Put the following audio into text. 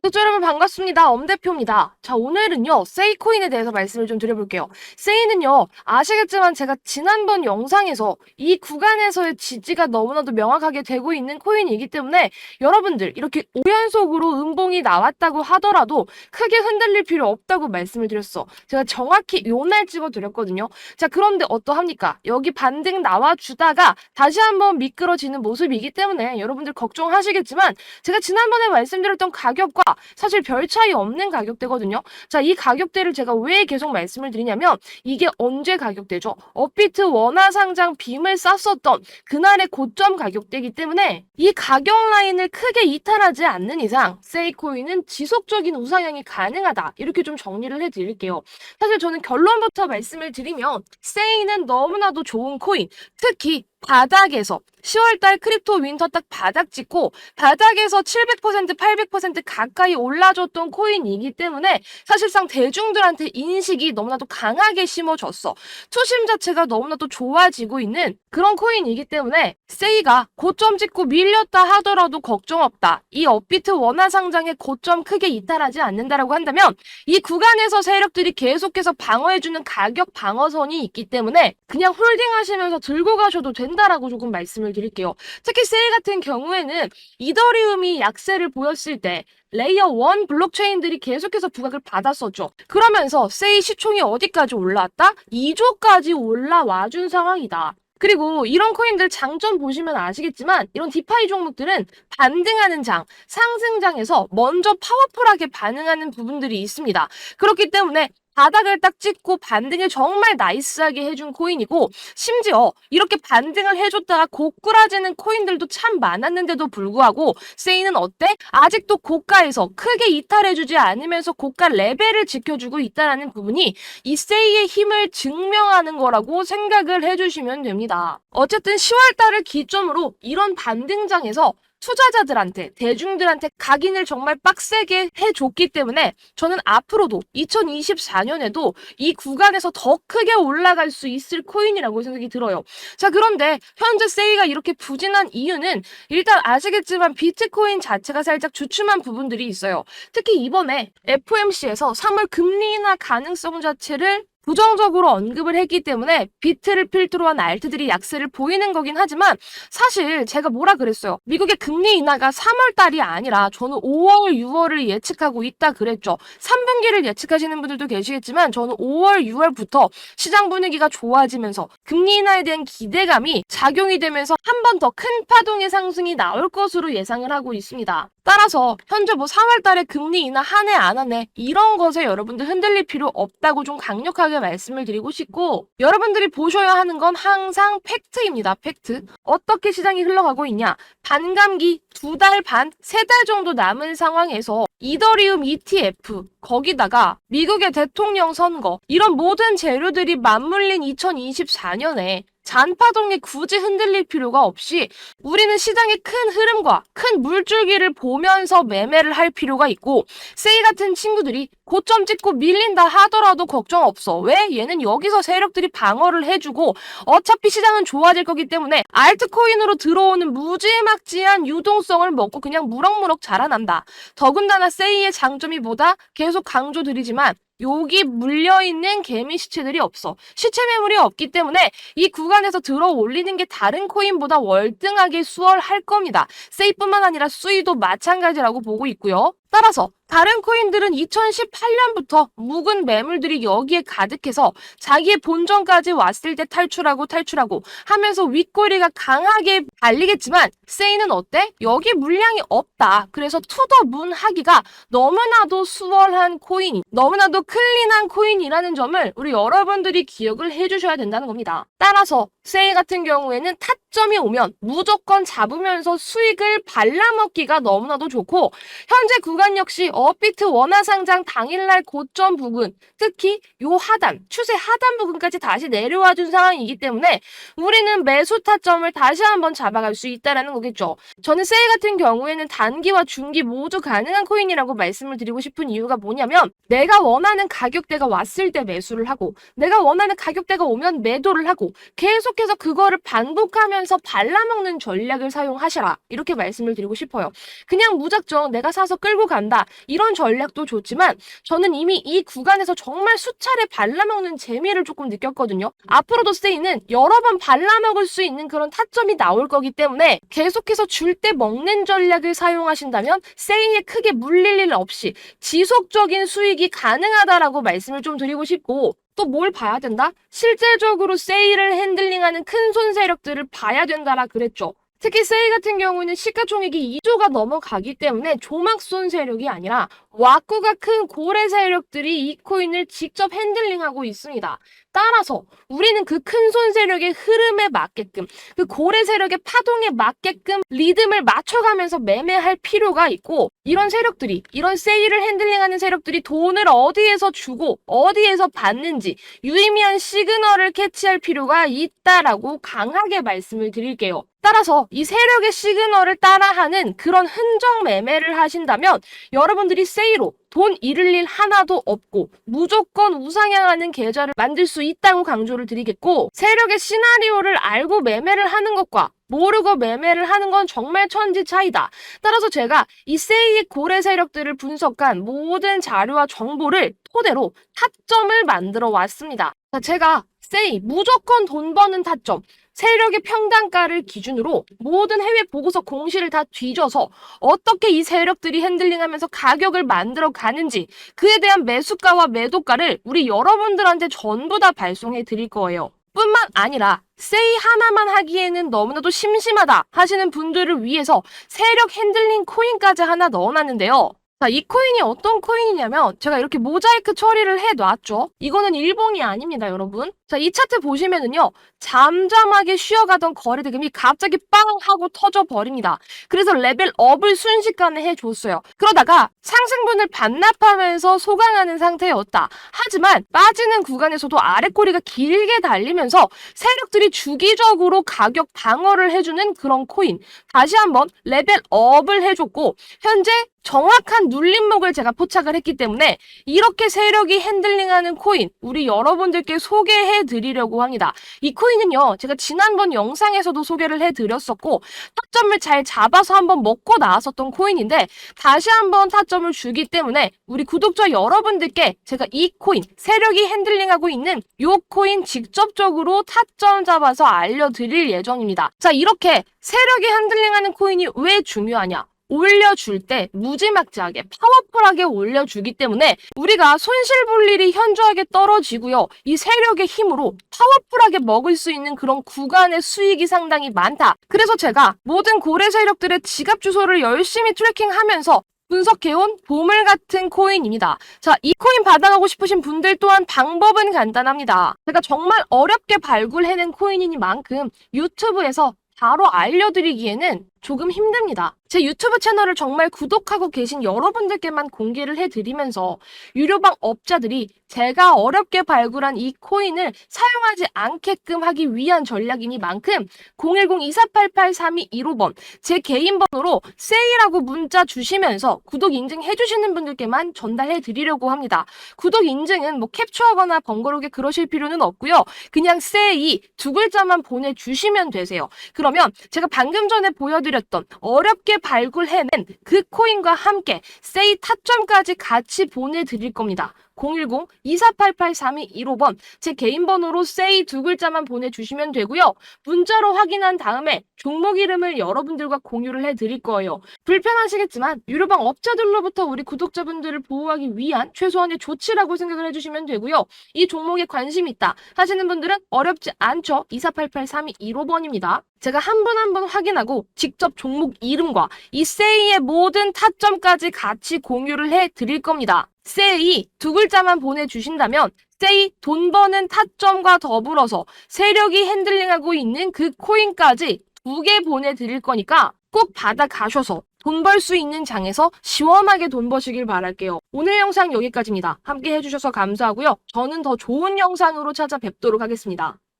구독자 여러분 반갑습니다. 엄대표입니다. 자, 오늘은요, 세이코인에 대해서 말씀을 좀 드려볼게요. 세이는요, 아시겠지만 제가 지난번 영상에서 이 구간에서의 지지가 너무나도 명확하게 되고 있는 코인이기 때문에 여러분들 이렇게 5연속으로 음봉이 나왔다고 하더라도 크게 흔들릴 필요 없다고 말씀을 드렸어. 제가 정확히 요날 찍어드렸거든요. 자, 그런데 어떠합니까? 여기 반등 나와주다가 다시 한번 미끄러지는 모습이기 때문에 여러분들 걱정하시겠지만 제가 지난번에 말씀드렸던 가격과 사실 별 차이 없는 가격대거든요. 자, 이 가격대를 제가 왜 계속 말씀을 드리냐면 이게 언제 가격대죠? 업비트 원화 상장 빔을 쌌었던 그날의 고점 가격대이기 때문에 이 가격 라인을 크게 이탈하지 않는 이상 세이코인은 지속적인 우상향이 가능하다. 이렇게 좀 정리를 해 드릴게요. 사실 저는 결론부터 말씀을 드리면 세이는 너무나도 좋은 코인, 특히 바닥에서 10월달 크립토 윈터 딱 바닥 찍고 바닥에서 700% 800% 가까이 올라줬던 코인이기 때문에 사실상 대중들한테 인식이 너무나도 강하게 심어졌어. 투심 자체가 너무나도 좋아지고 있는 그런 코인이기 때문에 세이가 고점 찍고 밀렸다 하더라도 걱정 없다. 이 업비트 원화 상장의 고점 크게 이탈하지 않는다라고 한다면 이 구간에서 세력들이 계속해서 방어해주는 가격 방어선이 있기 때문에 그냥 홀딩하시면서 들고 가셔도 된다라고 조금 말씀을 드릴게요. 특히 세일 같은 경우에는 이더리움이 약세를 보였을 때 레이어 1 블록체인들이 계속해서 부각을 받았었죠. 그러면서 세이 시총이 어디까지 올라왔다? 2조까지 올라와 준 상황이다. 그리고 이런 코인들 장점 보시면 아시겠지만 이런 디파이 종목들은 반등하는 장, 상승장에서 먼저 파워풀하게 반응하는 부분들이 있습니다. 그렇기 때문에 바닥을 딱 찍고 반등을 정말 나이스하게 해준 코인이고 심지어 이렇게 반등을 해줬다가 고꾸라지는 코인들도 참 많았는데도 불구하고 세이는 어때? 아직도 고가에서 크게 이탈해주지 않으면서 고가 레벨을 지켜주고 있다는 부분이 이 세이의 힘을 증명하는 거라고 생각을 해주시면 됩니다. 어쨌든 10월달을 기점으로 이런 반등장에서 투자자들한테, 대중들한테 각인을 정말 빡세게 해줬기 때문에 저는 앞으로도 2024년에도 이 구간에서 더 크게 올라갈 수 있을 코인이라고 생각이 들어요. 자, 그런데 현재 세이가 이렇게 부진한 이유는 일단 아시겠지만 비트코인 자체가 살짝 주춤한 부분들이 있어요. 특히 이번에 FOMC에서 3월 금리 인하 가능성 자체를 부정적으로 언급을 했기 때문에 비트를 필두로 한 알트들이 약세를 보이는 거긴 하지만 사실 제가 뭐라 그랬어요. 미국의 금리 인하가 3월 달이 아니라 저는 5월, 6월을 예측하고 있다 그랬죠. 3분기를 예측하시는 분들도 계시겠지만 저는 5월, 6월부터 시장 분위기가 좋아지면서 금리 인하에 대한 기대감이 작용이 되면서 한 번 더 큰 파동의 상승이 나올 것으로 예상을 하고 있습니다. 따라서 현재 뭐 3월 달에 금리 인하 하네 안 하네 이런 것에 여러분들 흔들릴 필요 없다고 좀 강력하게 말씀을 드리고 싶고 여러분들이 보셔야 하는 건 항상 팩트입니다. 팩트. 어떻게 시장이 흘러가고 있냐? 반감기 두 달 반, 세 달 정도 남은 상황에서 이더리움 ETF 거기다가 미국의 대통령 선거 이런 모든 재료들이 맞물린 2024년에 잔파동에 굳이 흔들릴 필요가 없이 우리는 시장의 큰 흐름과 큰 물줄기를 보면서 매매를 할 필요가 있고 세이 같은 친구들이 고점 찍고 밀린다 하더라도 걱정 없어. 왜? 얘는 여기서 세력들이 방어를 해주고 어차피 시장은 좋아질 거기 때문에 알트코인으로 들어오는 무지막지한 유동성을 먹고 그냥 무럭무럭 자라난다. 더군다나 세이의 장점이 뭐다? 계속 강조드리지만 여기 물려있는 개미 시체들이 없어. 시체 매물이 없기 때문에 이 구간에서 들어 올리는 게 다른 코인보다 월등하게 수월할 겁니다. 세이뿐만 아니라 수위도 마찬가지라고 보고 있고요. 따라서 다른 코인들은 2018년부터 묵은 매물들이 여기에 가득해서 자기의 본전까지 왔을 때 탈출하고 탈출하고 하면서 윗꼬리가 강하게 달리겠지만 세이는 어때? 여기 물량이 없다. 그래서 투더문 하기가 너무나도 수월한 코인이 너무나도 클린한 코인이라는 점을 우리 여러분들이 기억을 해주셔야 된다는 겁니다. 따라서 세이 같은 경우에는 타점이 오면 무조건 잡으면서 수익을 발라먹기가 너무나도 좋고 현재 구간 역시 업비트 원화 상장 당일날 고점 부근 특히 요 하단 추세 하단 부근까지 다시 내려와 준 상황이기 때문에 우리는 매수 타점을 다시 한번 잡아갈 수 있다라는 거겠죠. 저는 세이 같은 경우에는 단기와 중기 모두 가능한 코인이라고 말씀을 드리고 싶은 이유가 뭐냐면 내가 원하는 가격대가 왔을 때 매수를 하고 내가 원하는 가격대가 오면 매도를 하고 계속해서 그거를 반복하면 사면서 발라먹는 전략을 사용하시라. 이렇게 말씀을 드리고 싶어요. 그냥 무작정 내가 사서 끌고 간다. 이런 전략도 좋지만 저는 이미 이 구간에서 정말 수차례 발라먹는 재미를 조금 느꼈거든요. 앞으로도 세이는 여러 번 발라먹을 수 있는 그런 타점이 나올 거기 때문에 계속해서 줄 때 먹는 전략을 사용하신다면 세이에 크게 물릴 일 없이 지속적인 수익이 가능하다라고 말씀을 좀 드리고 싶고 또 뭘 봐야 된다? 실질적으로 세일을 핸들링하는 큰 손 세력들을 봐야 된다라 그랬죠. 특히 세일 같은 경우는 시가총액이 2조가 넘어가기 때문에 조막손 세력이 아니라 왁구가 큰 고래 세력들이 이 코인을 직접 핸들링하고 있습니다. 따라서 우리는 그 큰 손 세력의 흐름에 맞게끔 그 고래 세력의 파동에 맞게끔 리듬을 맞춰가면서 매매할 필요가 있고 이런 세력들이 이런 세일을 핸들링하는 세력들이 돈을 어디에서 주고 어디에서 받는지 유의미한 시그널을 캐치할 필요가 있다라고 강하게 말씀을 드릴게요. 따라서 이 세력의 시그널을 따라하는 그런 흔적 매매를 하신다면 여러분들이 세이로 돈 잃을 일 하나도 없고 무조건 우상향하는 계좌를 만들 수 있다고 강조를 드리겠고 세력의 시나리오를 알고 매매를 하는 것과 모르고 매매를 하는 건 정말 천지 차이다. 따라서 제가 이 세이의 고래 세력들을 분석한 모든 자료와 정보를 토대로 타점을 만들어 왔습니다. 자, 제가 세이 무조건 돈 버는 타점 세력의 평단가를 기준으로 모든 해외 보고서 공시를 다 뒤져서 어떻게 이 세력들이 핸들링하면서 가격을 만들어 가는지 그에 대한 매수가와 매도가를 우리 여러분들한테 전부 다 발송해 드릴 거예요. 뿐만 아니라 세이 하나만 하기에는 너무나도 심심하다 하시는 분들을 위해서 세력 핸들링 코인까지 하나 넣어놨는데요. 자, 이 코인이 어떤 코인이냐면 제가 이렇게 모자이크 처리를 해놨죠. 이거는 일봉이 아닙니다, 여러분. 자, 이 차트 보시면은요. 잠잠하게 쉬어가던 거래 대금이 갑자기 빵 하고 터져 버립니다. 그래서 레벨 업을 순식간에 해줬어요. 그러다가 상승분을 반납하면서 소강하는 상태였다. 하지만 빠지는 구간에서도 아래꼬리가 길게 달리면서 세력들이 주기적으로 가격 방어를 해주는 그런 코인. 다시 한번 레벨 업을 해줬고 현재 정확한 눌림목을 제가 포착을 했기 때문에 이렇게 세력이 핸들링하는 코인 우리 여러분들께 소개해 드리려고 합니다. 이 코인은요 제가 지난번 영상에서도 소개를 해 드렸었고 타점을 잘 잡아서 한번 먹고 나왔었던 코인인데 다시 한번 타점을 주기 때문에 우리 구독자 여러분들께 제가 이 코인 세력이 핸들링하고 있는 요 코인 직접적으로 타점 잡아서 알려드릴 예정입니다. 자 이렇게 세력이 핸들링하는 코인이 왜 중요하냐? 올려줄 때 무지막지하게 파워풀하게 올려주기 때문에 우리가 손실 볼 일이 현저하게 떨어지고요. 이 세력의 힘으로 파워풀하게 먹을 수 있는 그런 구간의 수익이 상당히 많다. 그래서 제가 모든 고래 세력들의 지갑 주소를 열심히 트래킹하면서 분석해온 보물 같은 코인입니다. 자, 이 코인 받아가고 싶으신 분들 또한 방법은 간단합니다. 제가 정말 어렵게 발굴해낸 코인이니만큼 유튜브에서 바로 알려드리기에는 조금 힘듭니다. 제 유튜브 채널을 정말 구독하고 계신 여러분들께만 공개를 해드리면서 유료방 업자들이 제가 어렵게 발굴한 이 코인을 사용하지 않게끔 하기 위한 전략이니만큼 010-2488-3215번 제 개인 번호로 세이라고 문자 주시면서 구독 인증 해 주시는 분들께만 전달해 드리려고 합니다. 구독 인증은 뭐 캡처하거나 번거롭게 그러실 필요는 없고요. 그냥 세이 두 글자만 보내주시면 되세요. 그러면 제가 방금 전에 보여드렸던 어렵게 발굴해낸 그 코인과 함께 세이 타점까지 같이 보내드릴 겁니다. 010-2488-3215번 제 개인 번호로 세이 두 글자만 보내주시면 되고요. 문자로 확인한 다음에 종목 이름을 여러분들과 공유를 해드릴 거예요. 불편하시겠지만 유료방 업자들로부터 우리 구독자분들을 보호하기 위한 최소한의 조치라고 생각을 해주시면 되고요. 이 종목에 관심 있다 하시는 분들은 어렵지 않죠. 2488-3215번입니다. 제가 한 분 한 분 확인하고 직접 종목 이름과 이 세이의 모든 타점까지 같이 공유를 해 드릴 겁니다. 세이 두 글자만 보내주신다면 세이 돈 버는 타점과 더불어서 세력이 핸들링하고 있는 그 코인까지 두 개 보내드릴 거니까 꼭 받아 가셔서 돈 벌 수 있는 장에서 시원하게 돈 버시길 바랄게요. 오늘 영상 여기까지입니다. 함께 해주셔서 감사하고요. 저는 더 좋은 영상으로 찾아뵙도록 하겠습니다.